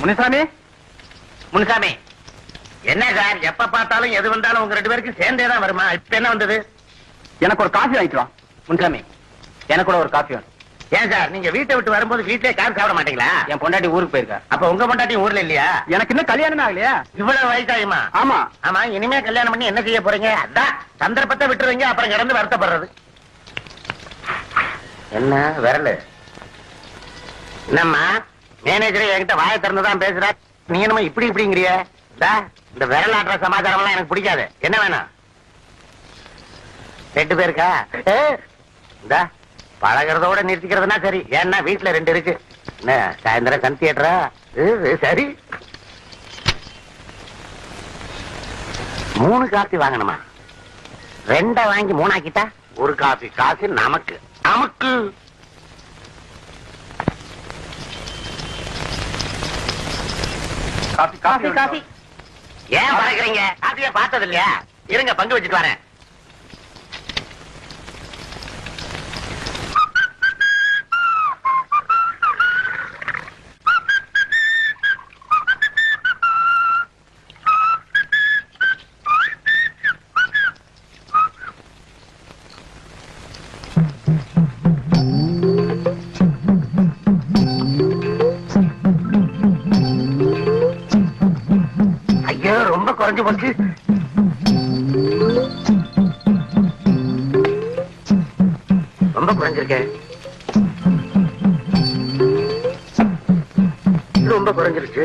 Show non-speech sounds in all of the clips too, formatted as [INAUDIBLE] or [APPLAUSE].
முனிசாமி? முன்சாமி. என்ன சார் எப்ப பார்த்தாலும் எது வந்தாலும் உங்க ரெண்டு பேருக்கு சேர்ந்தே தான் வருமா? இப்ப என்ன வந்தது? எனக்கு ஒரு காஃபி வாங்கிட்டு வா. முன்சாமி எனக்கு கூட ஒரு காஃபி வேணும். ஏன் சார் நீங்க வீட்டை விட்டு வரும்போது வீட்லயே காசு சாப்பிட மாட்டீங்களா? என் பொண்டாட்டி ஊருக்கு போயிருக்கா. அப்ப உங்க பொண்டாட்டி ஊர்ல இல்லையா? எனக்கு இன்னும் கல்யாணம் ஆகலையா. இவ்வளவு வயசாயுமா? ஆமா. ஆமா இனிமே கல்யாணம் பண்ணி என்ன செய்ய போறீங்க? அதான் சந்தர்ப்பத்தை விட்டுருவீங்க அப்புறம் கிடந்து வருத்தப்படுறது. என்ன விரலு? என்னம்மா? மேனேஜர் என்கிட்ட வாய திறந்துதான் பேசுற. நீ என்னமா இப்படி இப்படிங்கிறிய. இந்த விரல் ஆட்டுற சமாச்சாரம் எல்லாம் எனக்கு பிடிக்காது. என்ன வேணும்? ரெண்டு பேருக்கா இந்த பழகிறதோட நிறுத்திக்கிறதுனா சரி. ஏன்னா வீட்டுல ரெண்டு இருக்கு. என்ன சாயந்தரம் சன் தியேட்டரா சரி. மூணு காஃபி வாங்கணுமா? ரெண்ட வாங்கி மூணாக்கிட்டா? ஒரு காஃபி காசு நமக்கு. நமக்கு. காஃபி காஃபி ஏன் பழகிறீங்க காஃபிய பார்த்தது இல்லையா இருங்க பங்கு வச்சுட்டு வரேன். ரொம்ப ரொம்ப குறைஞ்சிருச்சு.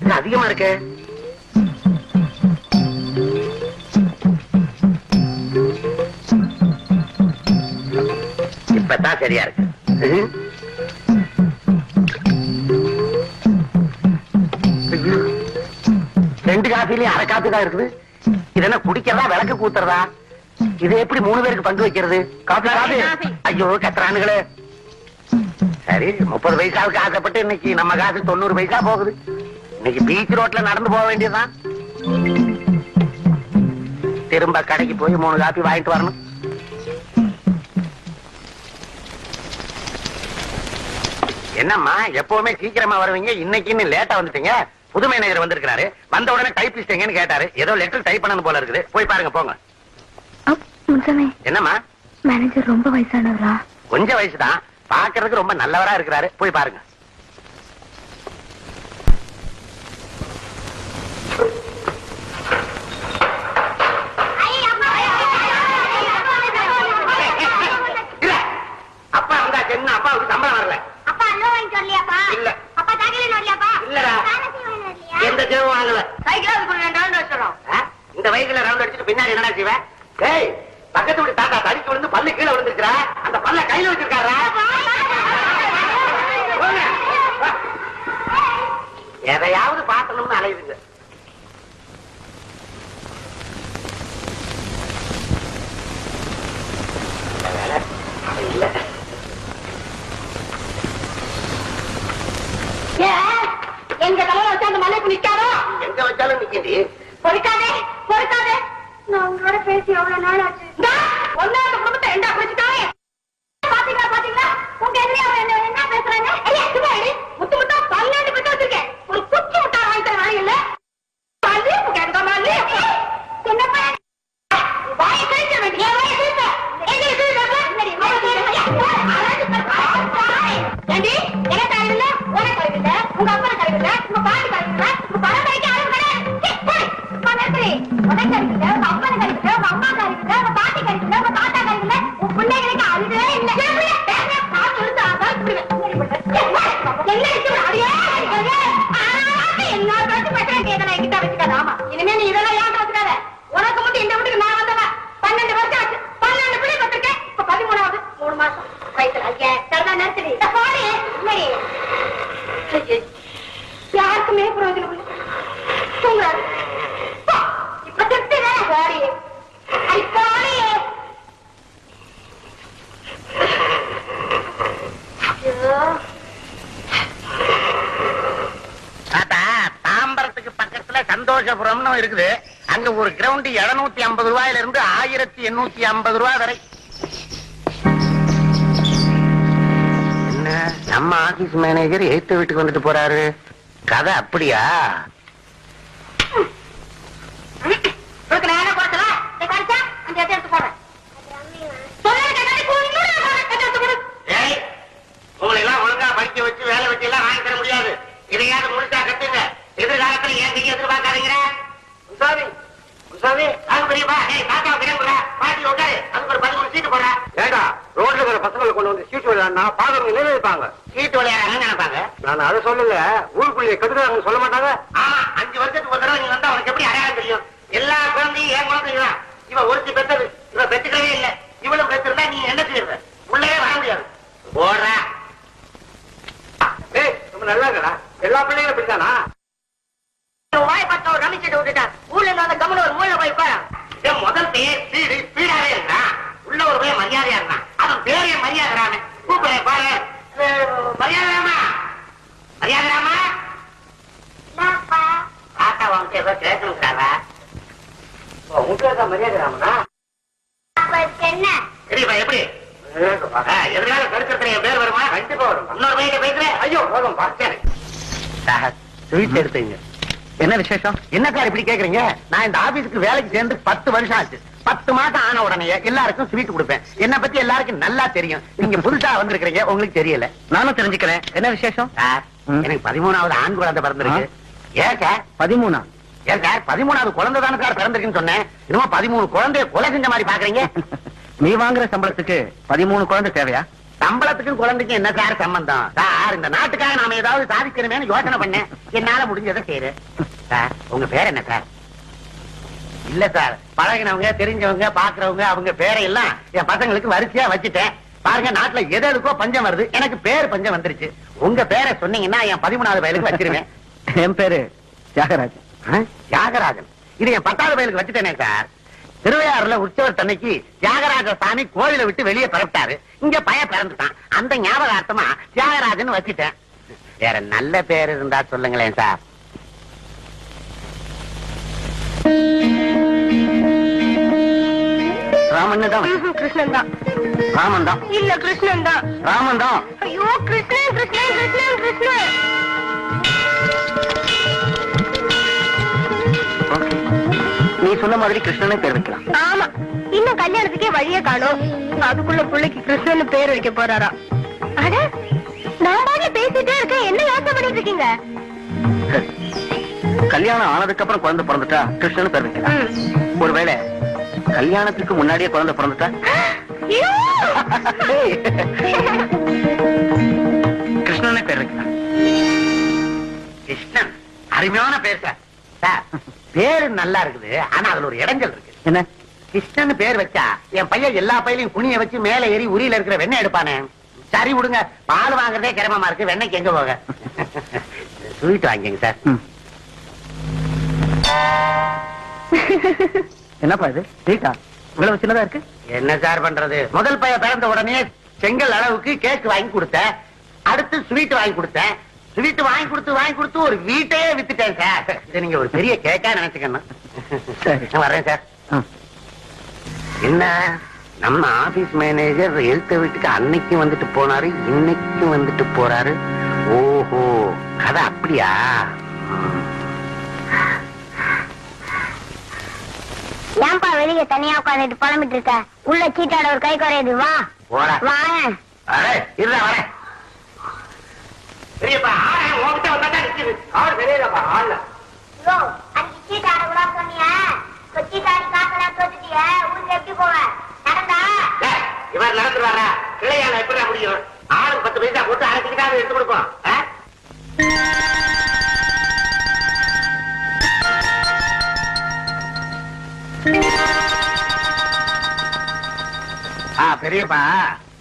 இது அதிகமா இருக்க. இப்பதான் சரியா இருக்கு. ரெண்டு காஃபிலையும் அரை காப்பி தான் இருக்குது. இதெல்லாம் குடிக்கிறதா விளக்கு கூத்துறதா? இது எப்படி மூணு பேருக்கு பங்கு வைக்கிறது? Coffee coffee. ஐயோ கத்துறானுங்களே சரி முப்பது பைசாவுக்கு ஆசைப்பட்டு இன்னைக்கு நம்ம காசு தொண்ணூறு பைசா போகுது. இன்னைக்கு பீச் ரோட்ல நடந்து போக வேண்டியதுதான். திரும்ப கடைக்கு போய் மூணு காப்பி வாங்கிட்டு வரணும். என்னம்மா எப்பவுமே சீக்கிரமா வருவீங்க. இன்னைக்குன்னு லேட்டா வந்துட்டீங்க. புது மேனேஜர் வந்திருக்காரு வந்த உடனே எங்கன்னு கேட்டாரு. ஏதோ லெட்டர் டைப் பண்ணணும் போல இருக்குது. போய் பாருங்க போங்க. என்னம்மா? மேனேஜர் ரொம்ப வயசானவரா? கொஞ்சம் வயசுதான் பாக்குறதுக்கு ரொம்ப நல்லவரா இருக்கிறாரு. போய் பாருங்க? இந்த வயசுல ரவுண்ட் அடிச்சுட்டு பின்னாடி என்னடா செய்வேன் டேய் பக்கத்து வீட்டு தாத்தா தடிச்சு விழுந்து பல்லு கீழே விழுந்துருக்கிறா. அந்த பல்ல கையில வச்சிருக்காரா. எதையாவது பார்க்கணும்னு அலையுதுங்க. எங்க தலையில வச்சு அந்த மலைக்கு நிக்காதோ? எங்க வச்சாலும் நிக்கிது. பொறுக்காதே பொறுக்காதே. நான் உங்களோட பேசி எவ்வளவு நாள் ஆச்சு சந்தோஷபுரம்னு இருக்குது. அங்க ஒரு கிரவுண்ட் 750 ஐம்பது ரூபாயில இருந்து ஆயிரத்தி எண்ணூத்தி ஐம்பது ரூபாய் வரை. என்ன? நம்ம ஆபீஸ் மேனேஜர் எய்த்த வீட்டுக்கு வந்துட்டு போறாரு. கதை அப்படியா? வச்சு வேலை வச்சு எல்லாம் வாங்கி தர முடியாது. இதையாவது முழுசா கட்டுங்க. எதிர்காலத்துல ஏன் நீங்க எதிர்பார்க்காதீங்க? முசாமி முசாமி அது பெரியப்பா ஏய் தாத்தா கிளம்புற பாட்டி உட்காரு அதுக்கு ஒரு பதிமூணு சீட்டு போடுற. ஏண்டா ரோட்ல இருக்கிற பசங்களை கொண்டு வந்து சீட்டு விளையாடினா பாக்குறவங்க நினைப்பாங்க. சீட்டு விளையாடுறாங்கன்னு நினைப்பாங்க? நான் அதை சொல்லல. ஊருக்குள்ளே கெடுக்கிறாங்கன்னு சொல்ல மாட்டாங்க. ஆமா அஞ்சு வருஷத்துக்கு ஒரு தடவை நீ வந்தா உனக்கு எப்படி அடையாளம் தெரியும்? எல்லா குழந்தையும் ஏன் குழந்தைங்க தான் இவன் ஒருத்தி பெத்தது இவன் பெத்துக்கவே இல்ல. இவளும் பெத்திருந்தா நீ என்ன செய்யற உள்ளே வர முடியாது. ஓடுற ஏய் நம்ம நல்லா இருக்கடா. எல்லா பிள்ளைங்களும் இப்படித்தானா? வாய் பார்த்த ஒரு ரமிச்சிட்டு விட்டுட்டான் ஊர்ல இருந்து கம்முனு ஒரு மூலையில போய் உட்கார? முதல் பெயர் ஸ்பீடு ஸ்பீடாவே இருந்தான் உள்ள ஒரு பையன் மரியாதையா இருந்தான். அவன் பேரே மரியாதை கூப்பிட பாரு. மரியாதை ராமா மரியாதை ராமா தாத்தா வந்து ஏதோ உங்களுக்கு மரியாதை ராமனா என்ன? சரிப்பா எப்படி? எதிர்கால கருத்துல என் பேர் வருமா? கண்டிப்பா வரும் இன்னொரு பையன் பேசுறேன். ஐயோ போதும் சரி. சார் ஸ்வீட் எடுத்தீங்க. என்ன விசேஷம்? என்ன சார் இப்படி கேக்குறீங்க? நான் இந்த ஆபீஸ்க்கு வேலைக்கு சேர்ந்து பத்து வருஷம் ஆச்சு. பத்து மாசம் ஆன உடனே எல்லாருக்கும் ஸ்வீட் கொடுப்பேன். என்ன பத்தி எல்லாருக்கும் நல்லா தெரியும். நீங்க புதுசா வந்திருக்கிறீங்க உங்களுக்கு தெரியல. நானும் தெரிஞ்சுக்கிறேன். என்ன விசேஷம்? சார். எனக்கு பதிமூணாவது ஆண் குழந்தை பிறந்திருக்கு. ஏன் சார்? பதிமூணா. ஏன் சார்? பதிமூணாவது குழந்தை தானே சார் பிறந்திருக்குன்னு சொன்னேன். இன்னும் பதிமூணு குழந்தைய கொலை செஞ்ச மாதிரி பாக்குறீங்க. நீ வாங்குற சம்பளத்துக்கு பதிமூணு குழந்தை தேவையா? சம்பளத்துக்கும் குழந்தைக்கும் என்ன சார் சம்பந்தம்? சார் இந்த நாட்டுக்காக நாம ஏதாவது சாதிக்கணுமேனு யோசனை பண்ணேன். என்னால முடிஞ்சதை செய்யறேன் சார். உங்க பேர் என்ன சார்? இல்ல சார். பழகினவங்க தெரிஞ்சவங்க பாக்குறவங்க அவங்க பேரை எல்லாம் என் பசங்களுக்கு வரிசையா வச்சுட்டேன். பாருங்க நாட்டுல எது எதுக்கோ பஞ்சம் வருது. எனக்கு பேர் பஞ்சம் வந்துருச்சு. உங்க பேரை சொன்னீங்கன்னா என் பதிமூணாவது வயலுக்கு வச்சிருவேன். என் பேரு தியாகராஜ் ஆ? தியாகராஜன். இது என் பத்தாவது வயலுக்கு வச்சுட்டேனே சார். திருவையாறுல உற்சவர் தன்னைக்கு தியாகராஜ சாமி கோவிலை விட்டு வெளியே பிறப்பிட்டாரு இங்க பய பிறந்துட்டான். அந்த ஞாபகார்த்தமா தியாகராஜன் வச்சுட்டேன். வேற நல்ல பேர் இருந்தா சொல்லுங்களேன் சார். ராமன் தான். கிருஷ்ணன் தான். ராமன் தான். இல்ல கிருஷ்ணன் தான். ராமன் தான். ஐயோ கிருஷ்ணன் கிருஷ்ணன் கிருஷ்ணன் கிருஷ்ணன். நீ சொன்ன மாதிரி கிருஷ்ணனே பேர் வைக்கலாம் ஆமா. இன்னும் கல்யாணத்துக்கே வழியே காணும். அதுக்குள்ள பிள்ளைக்கு கிருஷ்ணன் பேர் வைக்க போறாரா. அட நான் பேசிட்டே இருக்கேன். என்ன யோசனை பண்ணிட்டு இருக்கீங்க. [LAUGHS] கல்யாணம் ஆனதுக்கு அப்புறம் குழந்தை பிறந்துட்டா? கிருஷ்ணன் பேர் வைக்கலாம். ஒருவேளை கல்யாணத்துக்கு முன்னாடியே குழந்தை பிறந்துட்டா! கிருஷ்ணனே பேர் வைக்கலாம் கிருஷ்ணன். அருமையான பேர் சார். சார் பேரு நல்லா இருக்குது ஆனா அதுல ஒரு இடைஞ்சல் இருக்கு. என்ன? கிருஷ்ணன் பேர் வச்சா என் பையன் எல்லா பையிலையும் குனிய வச்சு மேல ஏறி உரியில இருக்கிற வெண்ணெய் எடுப்பானே. சரி விடுங்க பால் வாங்குறதே கிரமமா இருக்கு வெண்ணெய்க்கு எங்க போக? [LAUGHS] ஸ்வீட் வாங்கிங்க சார். என்னப்பா இது? ஸ்வீட்டா இவ்வளவு சின்னதா இருக்கு? என்ன சார் பண்றது? முதல் பையன் பிறந்த உடனே செங்கல் அளவுக்கு கேக் வாங்கி கொடுத்தேன். அடுத்து ஸ்வீட் வாங்கி கொடுத்தேன். ஸ்வீட் வாங்கி கொடுத்து வாங்கி கொடுத்து ஒரு வீட்டையே வித்துட்டேன் சார். இதை நீங்க ஒரு பெரிய கேக்கா நினைச்சுக்கணும். நான் வர்றேன் சார். என்ன? நம்ம ஆபீஸ் மேனேஜர் எழுத்த வீட்டுக்கு அன்னைக்கு வந்துட்டு போனாரு இன்னைக்கு வந்துட்டு போறாரு. ஓஹோ கதை அப்படியா? ஏன்பா வெளியே தனியா உட்காந்துட்டு புலம்பிட்டு இருக்க? உள்ள சீட்டாட ஒரு கை குறையுது வா. வாங்க. இவர் நடந்துருவாரா கிளையால எப்படி முடியும்? ஆளுக்கு பத்து பைசா போட்டு அரைச்சிக்கிட்டாவது எடுத்து கொடுப்போம். பெரியப்பா.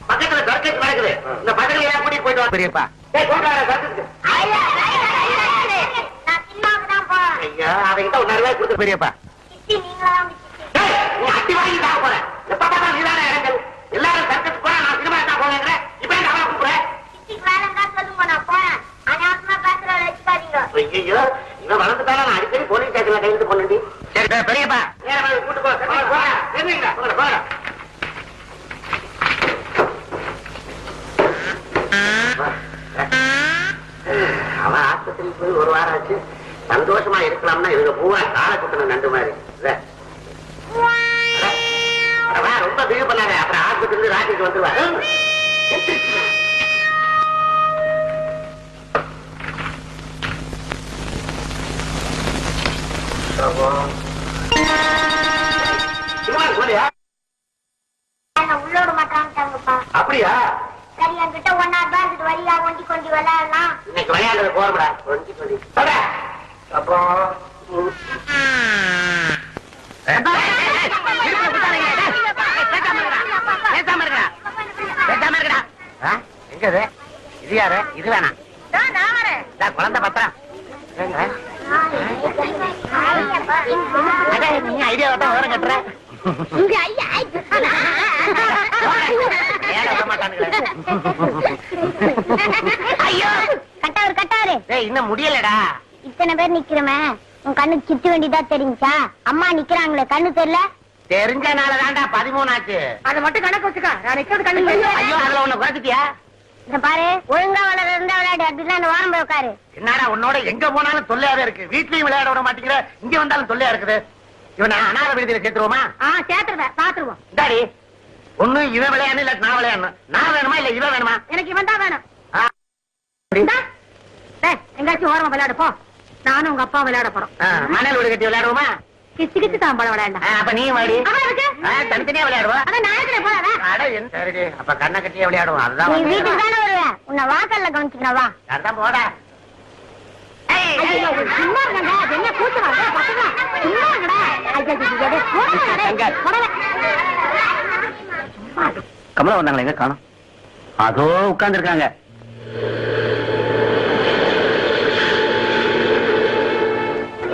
பக்கத்துல சர்க்கஸ் நடக்குது. இந்த பசங்களை எல்லாம் கூட்டிட்டு போயிட்டு வா பெரியப்பா. ஐயா, தான் போறேன். அவங்கிட்ட ஒரு நிறைய கொடுத்து பெரியப்பா. தான் அட்டி வாங்கி சாக போற. எப்ப பார்த்தா நீதான இடங்கள் எல்லாரும் சர்க்கஸ் போறா நான் சினிமா தான் போவேங்கிற. இப்ப என்ன அவன் கூப்பிடுறேன் போறேன். ஐயோ இவன் வளர்ந்துட்டாலும் நான் அடிக்கடி போலீஸ் ஸ்டேஷன்ல கையெழுத்து பண்ணுடி சரி பெரியப்பா. நேரம் கூட்டு போ. சரி, போடா. ஆஸ்பத்திரி ஆஸ்பத்திரிக்கு போய் ஒரு வாரம் ஆச்சு. சந்தோஷமா இருக்கலாம்னா இதுங்க பூரா காலை குத்துன நண்டு மாதிரி. இல்ல? ரொம்ப பிகு பண்ணாத. அப்புறம் ஆஸ்பத்திரிக்கு ராத்திரிக்கு வந்துருவா. சும்மா போலியா என்ன உள்ள விட மாட்டாங்கப்பா அப்படியா? சரி என்கிட்ட ஒன்னா தான் இருக்குது வரியா ஒண்டி கொண்டு விளையாடலாம் இன்னைக்கு விளையாடுறது போறப்படா கொஞ்சி சொல்லி அப்போ எங்க இது இது யாரு இது வேணாம் நான் வரேன் இதா, குழந்தை பத்திரம் நீ ஐடியா தான் விவரம் கட்டுற ஐயா. ஐயோ கட்டாரு கட்டாரு. டேய் இன்னும் முடியலடா. இத்தனை பேர் நிக்கிறமே உன் கண்ணுக்கு சிட்டு வேண்டியதா தெரிஞ்சா அம்மா நிக்கிறாங்களே கண்ணு தெரியல? தெரிஞ்சனால தான்டா பதிமூணு ஆச்சு. அதை மட்டும் கணக்கு வச்சுக்கா. நான் நிக்கிறது கண்ணு ஐயோ அதுல உன்னை குறைச்சிட்டியா? இந்த பாரு ஒழுங்கா விளையாட இருந்தா விளையாடு. அப்படின்னா அந்த வாரம் போய் உட்காரு என்னடா உன்னோட எங்க போனாலும் தொல்லையாவே இருக்கு. வீட்லயும் விளையாட விட மாட்டேங்கிற. இங்க வந்தாலும் தொல்லையா இருக்குது. இவன் அனாத விடுதியில சேர்த்துருவோமா? ஆ சேர்த்துருவேன். பாத்துருவோம். இந்தாடி. ஒண்ணு இவன் விளையாடணும் இல்ல நான் விளையாடணும். நான் வேணுமா இல்ல இவன் வேணுமா? எனக்கு இவன் தான் வேணும் எங்கேயாச்சும் ஓரமா விளையாடு போ. நானும் உங்க அப்பா விளையாட போறோம். மணல் வீடு கட்டி விளையாடுவோமா? கிச்சு கிச்சு தான் படம் அப்ப நீ வாடி. தனித்தனியா விளையாடுவோம் அதான் நாளைக்கு போறா அட, என்ன சரிடி. அப்ப கண்ணை கட்டியே விளையாடுவோம். அதுதான் நீ வீட்டுக்கு தானே வருவேன் உன்னை வாசல்ல கவனிச்சுக்கணும் வா. அதான் போடா. சும்மா இருங்கடா. என்ன கூச்சமா சும்மா இருங்கடா. கமலா வந்தாங்களா? எங்க காணும். அதோ உட்கார்ந்து இருக்காங்க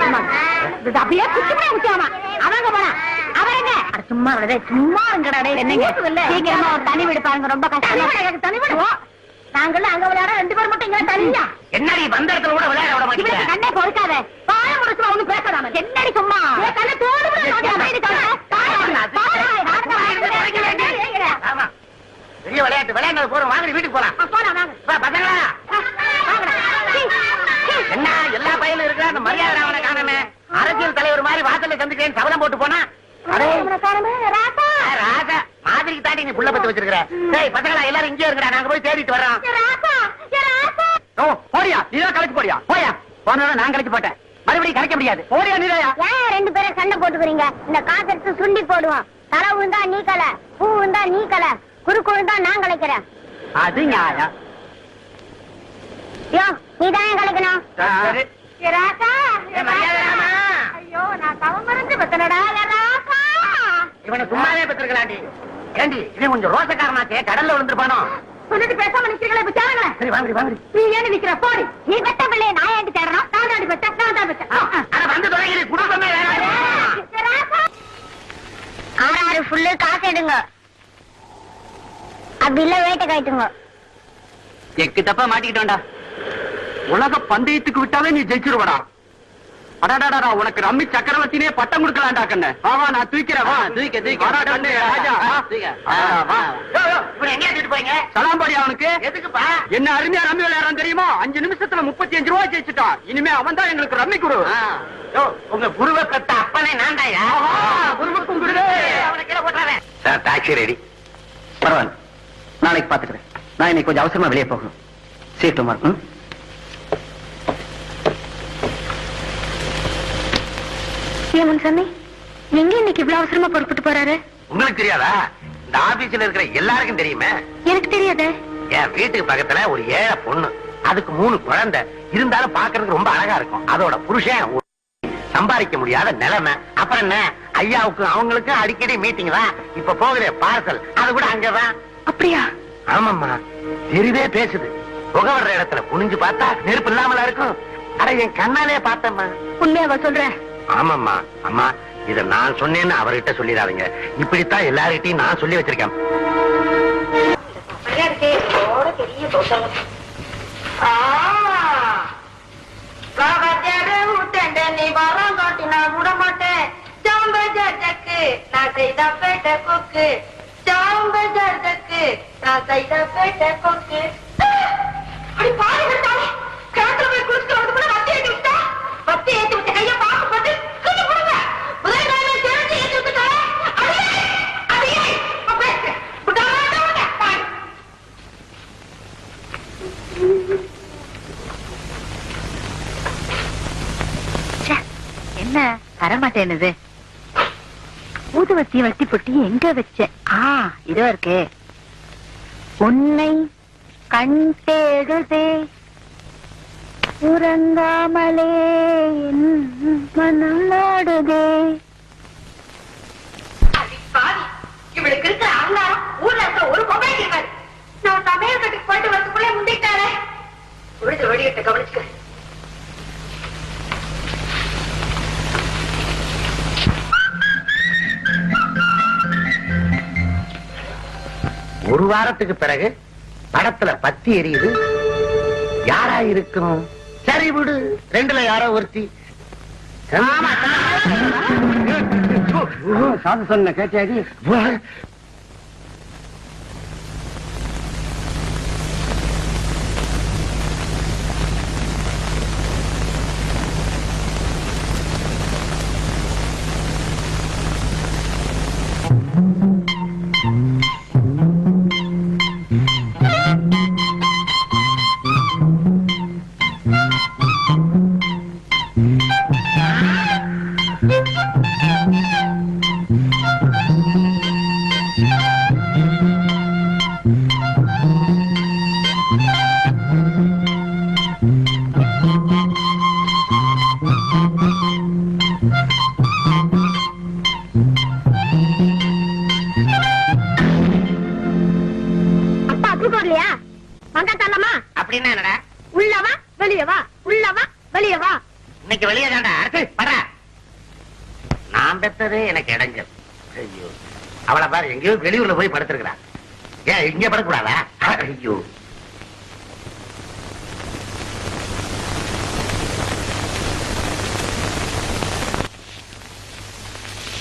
ஆமா. இது அப்படியே குச்சி கூட குச்சாமா அவங்க போனா. அவரங்க அட சும்மா சும்மா இருங்கடா. என்னங்க? சீக்கிரமா ஒரு தனி வீடு பாருங்க ரொம்ப கஷ்டம் தனி வீடு நாங்களும் அங்க விளையாட ரெண்டு பேர் மட்டும் இங்க தனியா. என்னடி வந்த இடத்துல கூட விளையாட விட கண்ணே பொறுக்காத. பாய முடிச்சுமா ஒண்ணும் பேசாதாம என்னடி சும்மா? கண்ணை தோடு கூட நோண்டி அமைதி கண்ணை. பாய, பாய, பாய, ஆமா பெரிய விளையாட்டு விளையாடுறது போறோம். வாங்க வீட்டுக்கு போலாம். என்ன எல்லா பையனும் இருக்கிற? அந்த மரியாதை அவனை காணமே அரசியல் தலைவர் மாதிரி வாசல்ல சந்திக்கிறேன் சபதம் போட்டு போனா ராசா. மாதிரிக்கு தாண்டி நீ புள்ள பத்து வச்சிருக்கிற. டேய் பசங்களா எல்லாரும் இங்கே இருக்கடா நாங்க போய் தேடிட்டு வர்றோம். ஓ போடியா? நீதான் கலைச்சு போடியா? போயா. போனா நான் கலைச்சு போட்டேன். மறுபடியும் கலைக்க முடியாது. போடியா நீதாயா? ஏன் ரெண்டு பேரும் சண்டை போட்டுக்கிறீங்க? இந்த காசு எடுத்து சுண்டி போடுவோம். தலை விழுந்தா நீ கலை பூ விழுந்தா நீ கலை. விழுந்தா நான் கலைக்கிறேன். அது நியாயம். யோ நீ தான் கலைக்கணும். ஐயோ நான் தவம் மறந்து பத்தனடா. இவனை சும்மாவே பெற்றிருக்கலாண்டி ஏண்டி இவன் கொஞ்சம் ரோசக்காரனாச்சே கடல்ல விழுந்திருப்பானோ? சொல்லிட்டு பேசாம நிக்கிறீங்களே இப்ப சேருங்களேன் சரி வாங்கடி வாங்கடி. நீ ஏன் நிக்கிற? போடி. நீ பெத்த பிள்ளைய நான் ஏன் தேடணும்? நான் தான் பெத்த நான் தான் பெத்த அட வந்து தொடங்கி குடும்பமே வேணாம். ஆறு ஆறு ஃபுல்லு காசு எடுங்க. அப்படி இல்ல வேட்டை காய்ட்டுங்க எக்கு தப்பா மாட்டிக்கிட்டோம்டா உலக பந்தயத்துக்கு விட்டாலே நீ ஜெயிச்சிருவடா. அடாடாடா உனக்கு ரம்மி சக்கரவர்த்தினே பட்டம் கொடுக்கலாம்டா கண்ணு. வா வா நான் தூக்கிறேன் வா. தூக்க தூக்க. கண்ணு ராஜா. போறீங்க? சலாம் அவனுக்கு? எதுக்குப்பா? என்ன அருமையா ரம்மி விளையாடுறான் தெரியுமா? அஞ்சு நிமிஷத்துல முப்பத்தி அஞ்சு ரூபாய் ஜெயிச்சுட்டான். இனிமே அவன் தான் எங்களுக்கு ரம்மி குரு. உங்க குருவை பெத்த அப்பனே நான்தாயா? குருவுக்கும் குருவே அவனை கீழே போட்டுறாரே சார் டாக்ஸி ரெடி பரவாயில்ல. நாளைக்கு பாத்துக்கிறேன் நான் இன்னைக்கு கொஞ்சம் அவசரமா வெளியே போகணும். சீக்கிரமா இருக்கும் முன்சாமி எங்க இன்னைக்கு இவ்வளவு அவசரமா பொறுப்பிட்டு போறாரு? உங்களுக்கு தெரியாதா? இந்த ஆபீஸ்ல இருக்கிற எல்லாருக்கும் தெரியுமே? எனக்கு தெரியாதே. என் வீட்டுக்கு பக்கத்துல ஒரு ஏழை பொண்ணு அதுக்கு மூணு குழந்தை. இருந்தாலும் பாக்குறதுக்கு ரொம்ப அழகா இருக்கும். அதோட புருஷன் சம்பாதிக்க முடியாத நிலைமை. அப்புறம் என்ன? ஐயாவுக்கு அவங்களுக்கு அடிக்கடி மீட்டிங் தான். இப்ப போகுதே பார்சல் அது கூட அங்கதான். அப்படியா? ஆமாம்மா. தெருவே பேசுது. புகை வர்ற இடத்துல குனிஞ்சு பார்த்தா நெருப்பு இல்லாமலா இருக்கும். அட என் கண்ணாலே பார்த்தம்மா. உண்மையாவா சொல்றேன்? ஆமாம்மா. அம்மா இத நான் சொன்னேன்னு அவர்கிட்ட சொல்லிடாதீங்க. இப்படித்தான் எல்லார்கிட்டயும் நான் சொல்லி வச்சிருக்கேன். நான் செய்த பேட்ட கொக்கு. கொக்கு தாத்தா இதான் பேட்ட கொக்கு. அப்படி பாருங்க தாய் குளிச்சுட்டு வந்து கூட வத்தி ஏற்றி விட்டா? வத்தி ஏற்றி விட்ட கையை பார்க்க போட்டு கீழே ஊதுவத்தி வட்டி பொட்டி எங்க வச்ச? ஆ இதோ இருக்கே. உன்னை கண் தேடுதே. உறங்காமலே என் மனம் நாடுதே இவளுக்கு இருக்கிற அகங்காரம் ஊர்ல இருக்கிற ஒரு மொபைல் இருக்காது. நான் சமையல் கட்டுக்கு போயிட்டு வரதுக்குள்ளே முந்திட்டாரே. பொழுது வெளியிட்ட ஒரு வாரத்துக்கு பிறகு படத்துல பத்தி எரியுது. யாரா இருக்கணும்? சரி விடு. ரெண்டுல யாரோ ஒருத்தி. சாது சொன்ன கேட்டாடி. எங்கேயோ வெளியூர்ல போய் படுத்திருக்கிறான். ஏன் இங்க படக்கூடாதா?